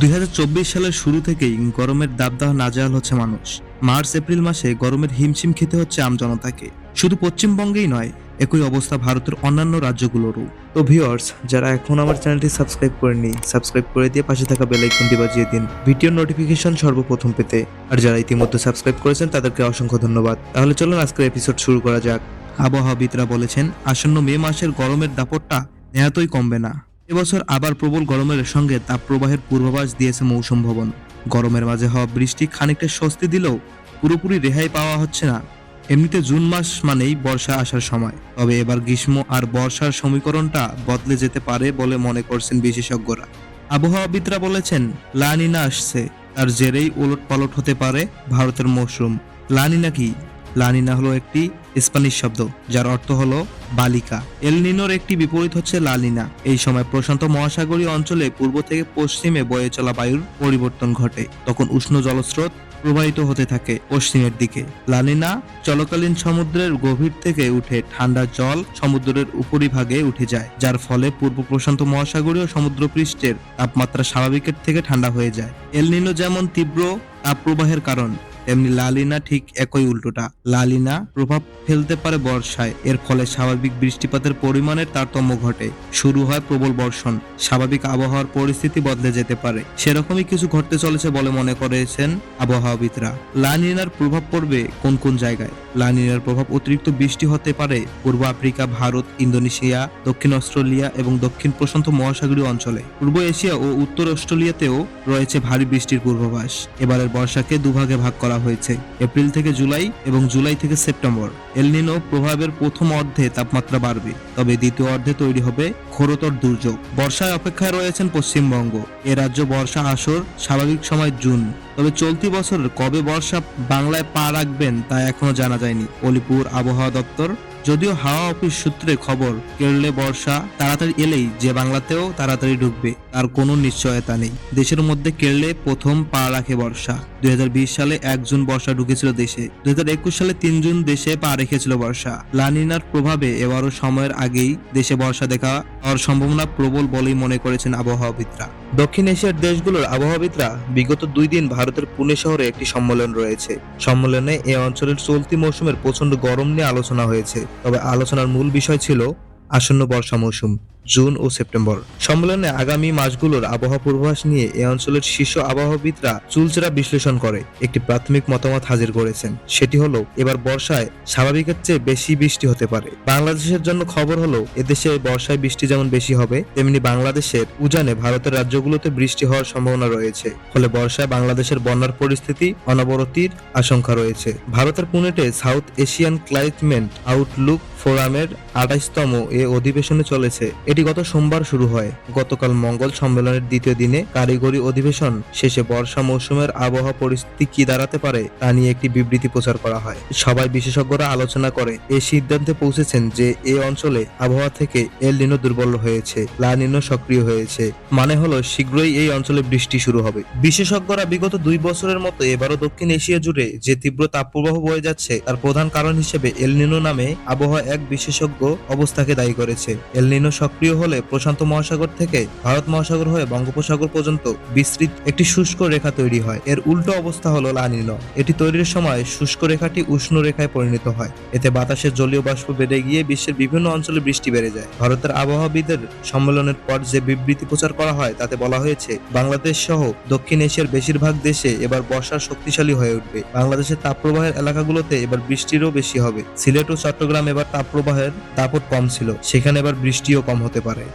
দুই হাজার চব্বিশ সালের শুরু থেকেই গরমের দাবদাহ নাজেহাল হচ্ছে মানুষ। মার্চ, এপ্রিল মাসে গরমের হিমশিম খেতে হচ্ছে আমজনতাকে শুধু পশ্চিমবঙ্গেই নয়, একই অবস্থা ভারতের অন্যান্য রাজ্যগুলোরও। তো ভিউয়ার্স যারা এখন আমার চ্যানেলটি সাবস্ক্রাইব করেনি সাবস্ক্রাইব করে দিয়ে পাশে থাকা বেল আইকনটি বাজিয়ে দিন। ভিডিওর নোটিফিকেশন সর্বপ্রথম পেতে। আর যারা ইতিমধ্যে সাবস্ক্রাইব করেছেন, তাদেরকে অসংখ্য ধন্যবাদ। তাহলে চলুন আজকের এপিসোড শুরু করা যাক। আবহাওয়াবিদরা বলেছেন, আসন্ন মে মাসের গরমের দাপটটা নেহাতই কমবে না। এবছর আবার প্রবল গরমের সঙ্গে তাপপ্রবাহের পূর্বাভাস দিয়েছে মৌসুম ভবন। গরমের মাঝে হওয়া বৃষ্টি খানিকটা স্বস্তি দিলেও পুরোপুরি রেহাই পাওয়া হচ্ছে না। এমনিতে জুন মাস মানেই বর্ষা আসার সময়। তবে এবার গ্রীষ্ম আর বর্ষার সমীকরণটা বদলে যেতে পারে বলে মনে করছেন বিশেষজ্ঞরা। আবহাওয়াবিদরা বলেছেন, লানিনা আসছে। তার জেরেই ওলট পালট হতে পারে ভারতের মৌসুম লানিনা কি? লানিনা হলো একটি স্প্যানিশ শব্দ, যার অর্থ হলো বালিকা। এল নিনোর একটি বিপরীত হচ্ছে লালিনা এই সময় প্রশান্ত মহাসাগরীয় অঞ্চলে পূর্ব থেকে পশ্চিমে বয়ে চলা বায়ুর পরিবর্তন ঘটে। তখন উষ্ণ জলস্রোত প্রবাহিত হতে থাকে পশ্চিমের দিকে। লালিনা চলকালীন সমুদ্রের গভীর থেকে উঠে ঠান্ডা জল সমুদ্রের উপরিভাগে উঠে যায়, যার ফলে পূর্ব প্রশান্ত মহাসাগরীয় সমুদ্রপৃষ্ঠের তাপমাত্রা স্বাভাবিকের থেকে ঠান্ডা হয়ে যায়। এলনিনো যেমন তীব্র তাপপ্রবাহের কারণ তেমনি লালিনা ঠিক একই উল্টোটা। লালিনা প্রভাব ফেলতে পারে বর্ষায়, এর ফলে স্বাভাবিক বৃষ্টিপাতের পরিমাণের তারতম্য ঘটে। শুরু হয় প্রবল বর্ষণ, স্বাভাবিক আবহাওয়ার পরিস্থিতি বদলে যেতে পারে। সেরকমই কিছু ঘটতে চলেছে বলে মনে করেছেন আবহাওয়াবিদরা। লানিনার প্রভাব পড়বে কোন কোন জায়গায়? লানিনার প্রভাব অতিরিক্ত বৃষ্টি হতে পারে পূর্ব আফ্রিকা, ভারত, ইন্দোনেশিয়া, দক্ষিণ অস্ট্রেলিয়া এবং দক্ষিণ প্রশান্ত মহাসাগরীয় অঞ্চলে। পূর্ব এশিয়া ও উত্তর অস্ট্রেলিয়াতেও রয়েছে ভারী বৃষ্টির পূর্বাভাস। এবারের বর্ষাকে দুভাগে ভাগ করা হয়েছে। এপ্রিল থেকে জুলাই এবং জুলাই থেকে সেপ্টেম্বর। এলনিনো প্রভাবের প্রথম অর্ধে তাপমাত্রা বাড়বে, তবে দ্বিতীয় অর্ধে তৈরি হবে ঘোরতর দুর্যোগ। বর্ষায় অপেক্ষায় রয়েছেন পশ্চিমবঙ্গ। এ রাজ্য বর্ষা আসর, স্বাভাবিক সময় জুন। তবে চলতি বছর কবে বর্ষা বাংলায় পা রাখবেন তা এখনও জানা যায়নি। অলিপুর আবহাওয়া দপ্তর যদিও হাওয়া অফিস সূত্রে খবর, কেরলে বর্ষা তাড়াতাড়ি এলেই যে বাংলাতেও তাড়াতাড়ি ঢুকবে, তার কোনো নিশ্চয়তা নেই। দেশের মধ্যে কেরলে প্রথম পা রাখে বর্ষা। দুই হাজার বিশ সালে এক জুন বর্ষা ঢুকেছিল দেশে। দুই হাজার একুশ সালে তিন জুন দেশে পা রেখেছিল বর্ষা। লানিনার প্রভাবে এবারও সময়ের আগেই দেশে বর্ষা দেখা হওয়ার সম্ভাবনা প্রবল বলেই মনে করেছেন আবহাওয়াবিদরা। দক্ষিণ এশিয়ার দেশগুলোর আবহাওয়াবিদরা বিগত দুই দিন ভারতের পুনে শহরে একটি সম্মেলন রয়েছে। সম্মেলনে এ অঞ্চলের চলতি মৌসুমের প্রচণ্ড গরম নিয়ে আলোচনা হয়েছে। তবে আলোচনার মূল বিষয় ছিল আসন্ন বর্ষা মৌসুম। জুন ও সেপ্টেম্বর। সম্মেলনে আগামী মাসগুলোর আবহাওয়া পূর্বাভাস নিয়ে এ অঞ্চলের শীর্ষ আবহাওয়াবিদরা চুলচেরা বিশ্লেষণ করে একটি প্রাথমিক মতামত হাজির করেছেন। সেটি হলো, এবার বর্ষায় স্বাভাবিকের চেয়ে বেশি বৃষ্টি হতে পারে। বাংলাদেশের জন্য খবর হলো, এদেশে বর্ষায় বৃষ্টি যেমন বেশি হবে, তেমনি বাংলাদেশের উজানে ভারতের রাজ্যগুলোতে বৃষ্টি হওয়ার সম্ভাবনা রয়েছে। ফলে বর্ষায় বাংলাদেশের বন্যার পরিস্থিতি অনবরতির আশঙ্কা রয়েছে। ভারতের পুনেটে সাউথ এশিয়ান ক্লাইমেট আউটলুক ফোরামের আঠাইশতম এ অধিবেশনে চলেছে এটি গত সোমবার শুরু হয়। গতকাল মঙ্গল সম্মেলনের দ্বিতীয় দিনে কারিগরি অধিবেশন শেষে বর্ষা মৌসুমের আবহাওয়া পরিস্থিতি কি দাঁড়াতে পারে তা নিয়ে একটি বিবৃতি প্রচার করা হয়। সবাই বিশেষজ্ঞরা আলোচনা করে এই সিদ্ধান্তে পৌঁছেছেন যে এ অঞ্চলে আবহাওয়া থেকে এল নিনো দুর্বল হয়েছে লা নিনো সক্রিয় হয়েছে। মানে হলো শীঘ্রই এই অঞ্চলে বৃষ্টি শুরু হবে। বিশেষজ্ঞরা বিগত দুই বছরের মতো এবারও দক্ষিণ এশিয়া জুড়ে যে তীব্র তাপপ্রবাহ বয়ে যাচ্ছে, তার প্রধান কারণ হিসেবে এল নিনো নামে আবহাওয়া এক বিশেষজ্ঞ অবস্থাকে দায়ী করেছে। এল নিনো সক্রিয় হলে প্রশান্ত মহাসাগর থেকে ভারত মহাসাগর হয়ে বঙ্গোপসাগর পর্যন্ত বিস্তৃত একটি শুষ্ক রেখা তৈরি হয়। এর উল্টো অবস্থা হলো লানিনো এটি তৈরির সময় শুষ্ক রেখাটি উষ্ণ রেখায় পরিণত হয়। এতে বাতাসের জলীয় বাষ্প বেড়ে গিয়ে বিশ্বের বিভিন্ন অঞ্চলে বৃষ্টি বেড়ে যায়। ভারতের আবহাওয়াবিদের সম্মেলনের পর যে বিবৃতি প্রচার করা হয়, তাতে বলা হয়েছে, বাংলাদেশ সহ দক্ষিণ এশিয়ার বেশিরভাগ দেশে এবার বর্ষা শক্তিশালী হয়ে উঠবে। বাংলাদেশের তাপপ্রবাহের এলাকাগুলোতে এবার বৃষ্টিরও বেশি হবে। সিলেট ও চট্টগ্রাম এবার তাপপ্রবাহের দাপট কম ছিল। সেখানে এবার বৃষ্টিও কম হতে পারে।